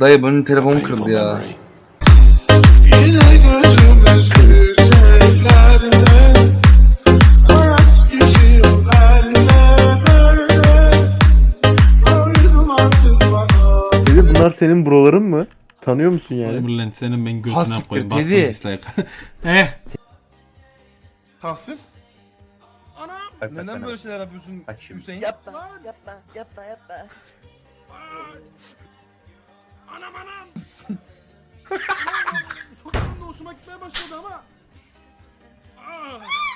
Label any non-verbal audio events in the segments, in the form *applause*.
Dayı bunun telefonu kırıldı ya. Yine gözümüz güzellerle Hayat geçiyor benle böyle Doydum artık bana Dedi bunlar senin broların mı? Tanıyor musun yani? Cyberland senin ben götüne Hassiktir, koyayım. Bastım dislike. *laughs* eh. Tahsin Neden böyle şeyler yapıyorsun Hüseyin? Yapma, yapma, yapma, yapma. Başladı ama. Ah.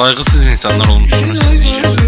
Saygısız insanlar olmuşsunuz siz iyice.